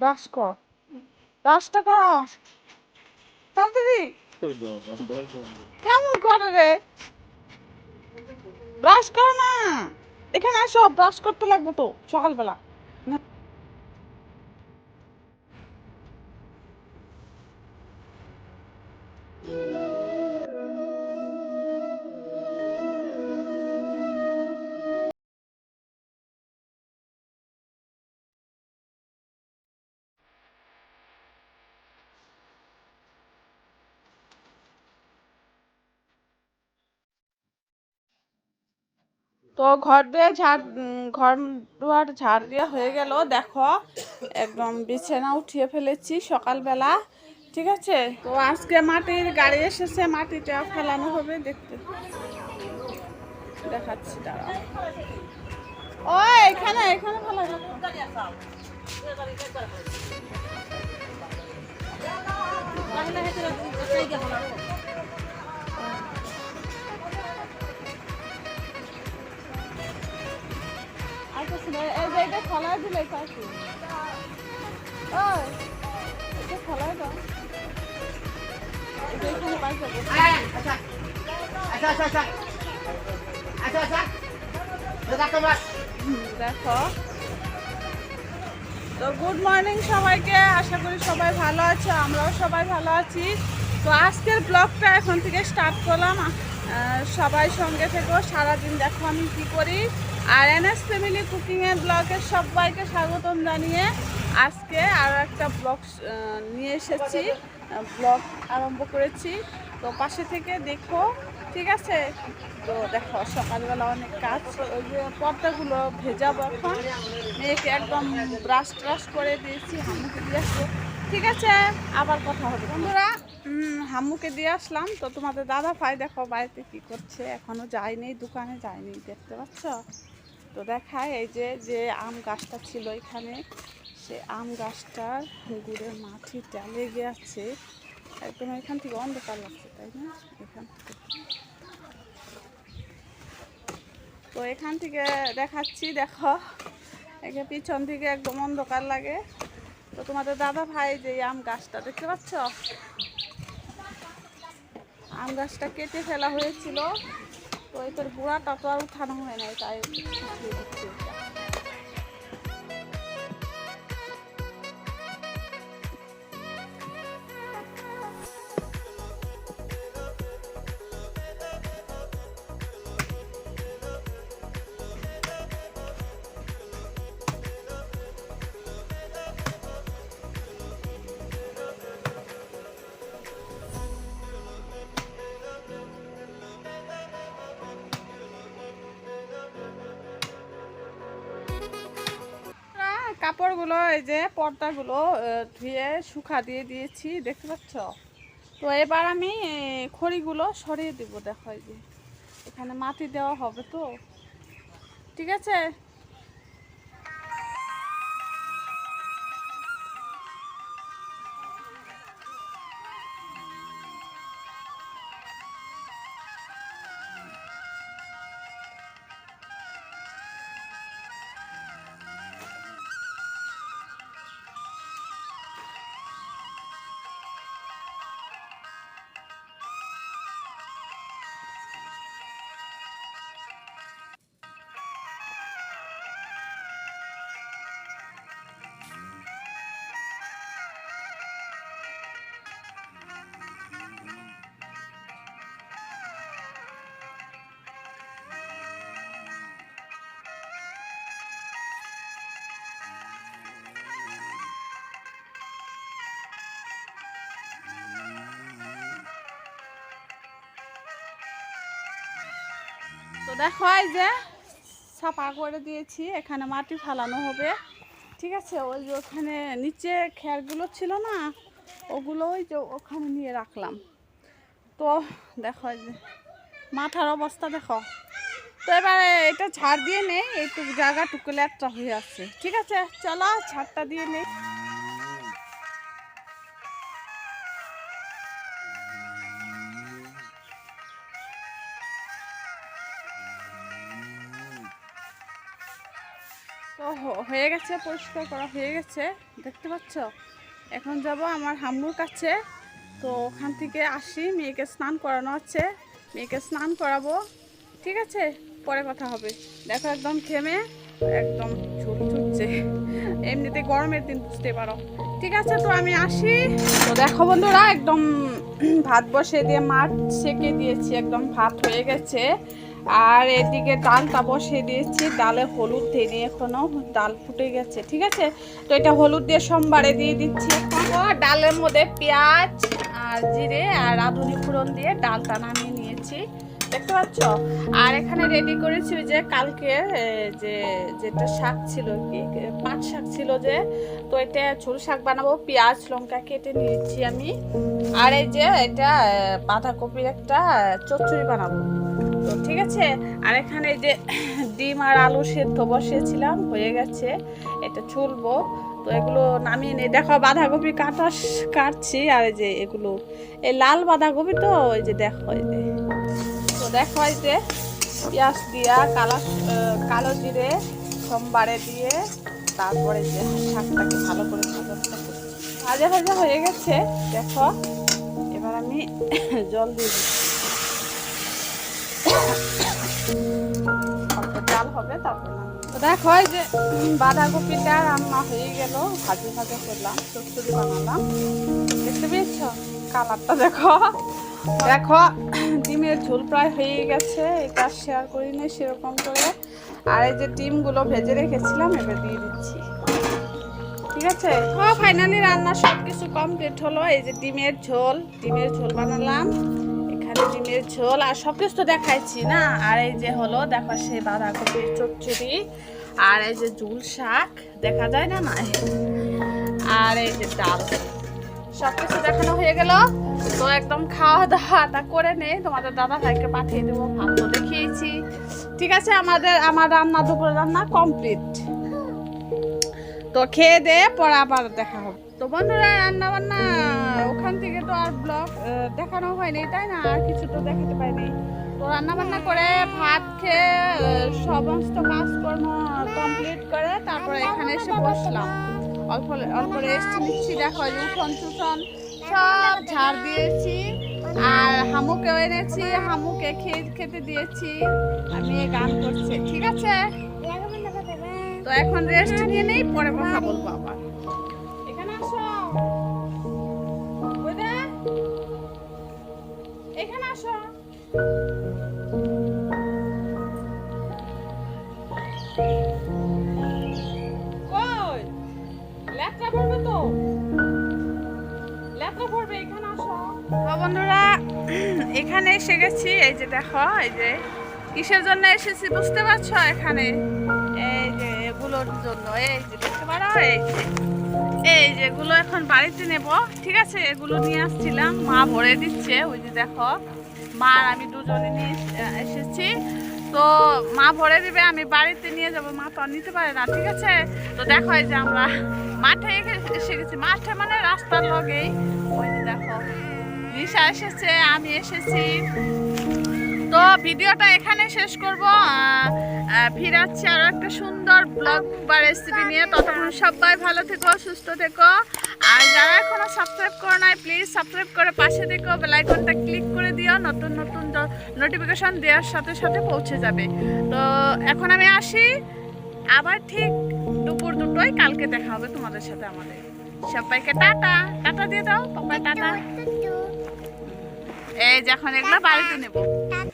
Brush কর ব্রাশটা কর তাড়াতাড়ি কেমন করে রে? ব্রাশ কর না। এখানে আসো ব্রাশ করতে লাগবে তো। সকালবেলা। তো ঘর দিয়ে ঝাড় ঘর দুয়ার ঝাড় দেওয়া হয়ে গেল, দেখো। একদম বিছানা উঠিয়ে ফেলেছি সকালবেলা, ঠিক আছে? তো আজকে মাটির গাড়ি এসেছে, মাটিটা ফেলানো হবে, দেখতে। দেখাচ্ছি দাঁড়া ও, এখানে এখানে ফেলা আচ্ছা দিলে কাকি? এটা ফেলাই দাও। এটা এখানে পাইছে দেখো তো গুড মর্নিং সবাইকে। আশা করি সবাই ভালো আছো আমরাও সবাই ভালো আছি। তো আজকের ব্লগটা এখন থেকে স্টার্ট করলাম। সবাই সঙ্গে থেকো সারাদিন দেখো আমি কি করি। আর এনএস ফ্যামিলি কুকিংয়ের ব্লগের সবাইকে স্বাগতম জানিয়ে আজকে আরও একটা ব্লগ নিয়ে এসেছি। ব্লগ আরম্ভ করেছি। তো পাশে থেকে দেখো ঠিক আছে? তো দেখো সকালবেলা অনেক কাজ। ওই যে পর্দাগুলো ভেজাবো এখন। মেয়েকে একদম ব্রাশ ট্রাশ করে দিয়েছি হামুকে দিয়ে আসব। ঠিক আছে আবার কথা হবে। বন্ধুরা উম, হাম্মুকে দিয়ে আসলাম। তো তোমাদের দাদা ভাই দেখো বাড়িতে কি করছে? এখনও যায়নি দোকানে যায়নি দেখতে পাচ্ছ? তো দেখায় এই যে যে আম গাছটা ছিল এখানে, সে আম গাছটার গুড়ের মাটিটা লেগে আছে। একদম এখান থেকে অন্ধকার লাগছে, তাই না? এখান থেকে। তো এখান থেকে দেখাচ্ছি, দেখো। একে পিছন থেকে একদম অন্ধকার লাগে। তো তোমাদের দাদা ভাই যে আম গাছটা, দেখতে পাচ্ছ? আম গাছটা কেটে ফেলা হয়েছিল। তো এটার গুঁড়াটা তো আর উঠানো হয় নাই তাই কাপড়গুলো, এই যে পর্দাগুলো ধুয়ে শুকা দিয়ে দিয়েছি, দেখতে পাচ্ছ? তো এবার আমি খড়িগুলো সরিয়ে দিব, দেখো এই যে। এখানে মাটি দেওয়া হবে তো। ঠিক আছে? দেখো, এই যে ছাপা করে দিয়েছি, এখানে মাটি ফালানো হবে। ঠিক আছে, ওই যে ওখানে নিচে খেরগুলো ছিল না, ওগুলো ওই যে ওখানে নিয়ে রাখলাম। তো দেখো যে মাথার অবস্থা দেখো। তো এবারে এটা ঝাড় দিয়ে নেই, এইটুকু জায়গাটুকু লেটটা হয়ে আছে। ঠিক আছে, চলো, ঝাড়টা দিয়ে নেই। হয়ে গেছে, পরিষ্কার করা হয়ে গেছে। দেখতে পাচ্ছ? এখন যাব আমার হাম্মুর কাছে। তো ওখান থেকে আসি, মেয়েকে স্নান করানো আছে। মেয়েকে স্নান করাবো। ঠিক আছে? পরে কথা হবে। দেখো একদম ঘেমে, একদম ঝুল ঝুলছে। এমনিতে গরমের দিন, বুঝতে পারো। ঠিক আছে, তো আমি আসি। তো দেখো বন্ধুরা, একদম ভাত বসে দিয়ে মাঠ সেকে দিয়েছি। একদম ভাত হয়ে গেছে। আর এদিকে ডালটা বসিয়ে দিয়েছি, ডালে হলুদ দিইনি এখনও, ডাল ফুটে গেছে, ঠিক আছে? তো এটা হলুদ দিয়ে সোমবারে দিয়ে দিচ্ছি ডালের মধ্যে পেঁয়াজ আর জিরে আর রাঁধুনি ফোড়ন দিয়ে ডালটা নামিয়ে নিয়েছি, দেখতে পাচ্ছ? আর এখানে রেডি করেছি যে কালকে যে, যেটা শাক ছিল কি পাট শাক ছিল যে, তো এটা ঝোল শাক বানাবো, পেঁয়াজ, লঙ্কা কেটে নিয়েছি আমি। আর এই যে এটা বাঁধাকপির একটা চচ্চড়ি বানাবো। ঠিক আছে? আর এখানে যে ডিম আর আলু সেদ্ধ বসিয়েছিলাম, হয়ে গেছে। এটা ছুলবো তো এগুলো নামিয়ে নিয়ে দেখো, বাঁধাকপি কাটা কাটছি, আর এই যে এগুলো এই লাল বাঁধাকপি তো ওই যে দেখো যে। তো দেখো যে পেঁয়াজ দিয়া, কালা কালো জিরে, সোমবারে দিয়ে তারপরে যে শাকটাকে ভালো করে ভাজা ভাজা ভাজা হয়ে গেছে, দেখো। এবার আমি জল দিয়ে দিচ্ছি। অল্প চাল যে বাঁধাকপিটা রান্না হয়ে গেল, ভাজি ভাজা করলাম চচ্চড়ি বানালাম। দেখতে পেয়েছ? কালারটা দেখো। দেখো, ডিমের ঝোল প্রায় হয়ে গেছে, এটা শেয়ার করি না সেরকম করে। আর এই যে ডিমগুলো ভেজে রেখেছিলাম, এবার দিয়ে দিচ্ছি। ঠিক আছে? তো ফাইনালি রান্না সব কিছু কমপ্লিট হলো। এই যে ডিমের ঝোল ডিমের ঝোল বানালাম। এখানে ডিমের ঝোল আর সব কিছু তো দেখাইছি না। আর এই যে হলো, দেখো সে বাঁধাকপির চচ্চড়ি আর এই যে ঝুল শাক, দেখা যায় না না আর এই যে ডাল। সব কিছু দেখানো হয়ে গেল। তো একদম খাওয়া দাওয়াটা করে নেই। তোমাদের দাদা ভাইকে পাঠিয়ে দেবো। তো দেখিয়েছি। ঠিক আছে, আমাদের, আমার রান্না দুপুরে রান্না কমপ্লিট তো খেয়ে দে পরে আবার দেখা হবে। তো বন্ধুরা রান্না বান্না ওখান থেকে তো আর ব্লগ দেখানো হয়নি, তাই না? আর কিছু তো দেখাতে পাইনি তো রান্না বান্না করে ভাত খেয়ে সমস্ত কাজকর্ম কমপ্লিট করে তারপরে এখানে এসে বসলাম। অল্প অল্প রেস্ট নিচ্ছি, দেখো যে টুঠন সব ঝাড় দিয়েছি। আর হামুকেও এনেছি, হামুকে খেয়ে, খেতে দিয়েছি। আর মেয়ে গান করছে, ঠিক আছে? তো এখন রেস্ট নিয়ে নেই পরে কথা বলব আবার। এখানে আসো। এখানে আসো। কই? পড়বে তো? পড়বে এখানে আসো। বন্ধুরা এখানে এসে গেছি। এই যে দেখো এই যে কিসের জন্য এসেছি বুঝতে পারছ এখানে? এগুলোর জন্য। এই যে দেখতে পারো? এই যে। এগুলো এখন বাড়িতে নেব, ঠিক আছে? এগুলো নিয়ে আসছিলাম। মা ভরে দিচ্ছে, ওই যে দেখো। মা আর আমি দুজনে নিয়ে এসেছি। তো মা ভরে দিবে, আমি বাড়িতে নিয়ে যাব। মা তো নিতে পারে না, ঠিক আছে? তো দেখো, এই যে আমরা মাঠে এসে- গেছি। মাঠে মানে রাস্তার লগেই ওই যে দেখো। রিসা এসেছে, আমি এসেছি। তো ভিডিওটা এখানে শেষ করব। ফিরাচ্ছি আরও একটা সুন্দর ব্লগ বা রেসিপি নিয়ে। ততক্ষণ সবাই ভালো থেকো সুস্থ থেকো। আর যারা এখনও সাবস্ক্রাইব করো নাই প্লিজ সাবস্ক্রাইব করে পাশে থেকো। বেল আইকনটা ক্লিক করে দিও। নতুন নতুন নোটিফিকেশন দেওয়ার সাথে সাথে পৌঁছে যাবে। তো এখন আমি আসি। আবার ঠিক দুপুর দুটোই কালকে দেখা হবে তোমাদের সাথে আমাদের। সবাইকে টাটা। টাটা দিয়ে দাও। পাপাই টাটা। এই যে এখন এগুলো বাড়িতে নেব।